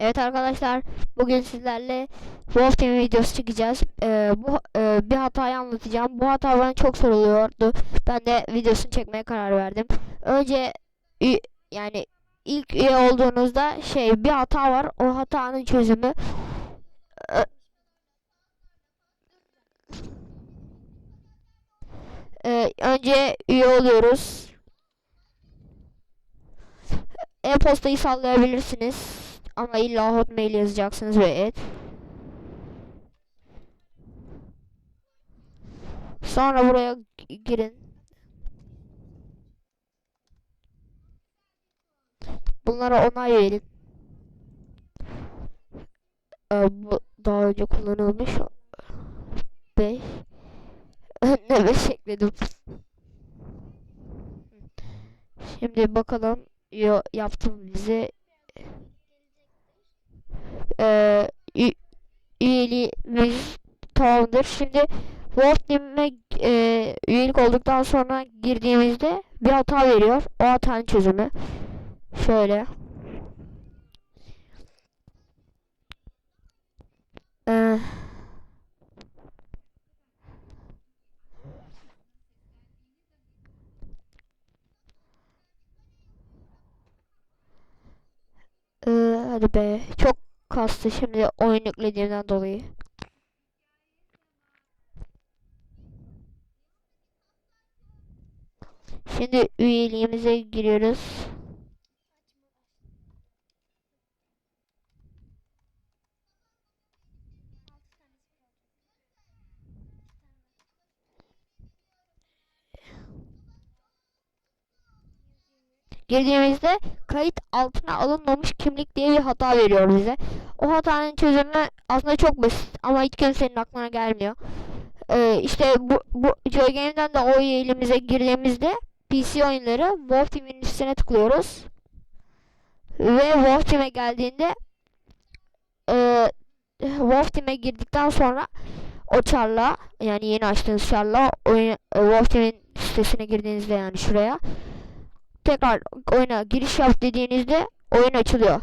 Evet arkadaşlar bugün sizlerle Wolf Team videosu çekeceğiz. Ee, bu e, bir hatayı anlatacağım. Bu hata bana çok soruluyordu. Ben de videosunu çekmeye karar verdim. Önce yani ilk üye olduğunuzda şey bir hata var. O hatanın çözümü Ee, önce üye oluyoruz. E-postayı sallayabilirsiniz. Ama illa hotmail yazacaksınız ve et. Sonra buraya gi- girin. Bunlara onay verin. Ee, bu daha önce kullanılmış. 5 Ne 5 ekledim. Şimdi bakalım yo yaptım bize ü- üyeliğimiz tamamdır. Şimdi Wolf Team'e e, üyelik olduktan sonra girdiğimizde bir hata veriyor. O hatanın çözümü şöyle. Ee, hadi be. Çok kastı şimdi oyun yüklediğimden dolayı. Şimdi üyeliğimize giriyoruz. Girdiğimizde kayıt altına alınmamış kimlik diye bir hata veriyor bize. O hatanın çözümü aslında çok basit ama hiç kimsenin aklına gelmiyor. Ee, işte bu, bu Joy Game'den de o üyeliğimize girdiğimizde PC oyunları Wolf Team'in üstüne tıklıyoruz. Ve Wolf Team'e geldiğinde e, Wolf Team'e girdikten sonra o çarla yani yeni açtığınız çarla oyun, e, Wolf Team'in sitesine girdiğinizde yani şuraya tekrar oyuna giriş yap dediğinizde oyun açılıyor.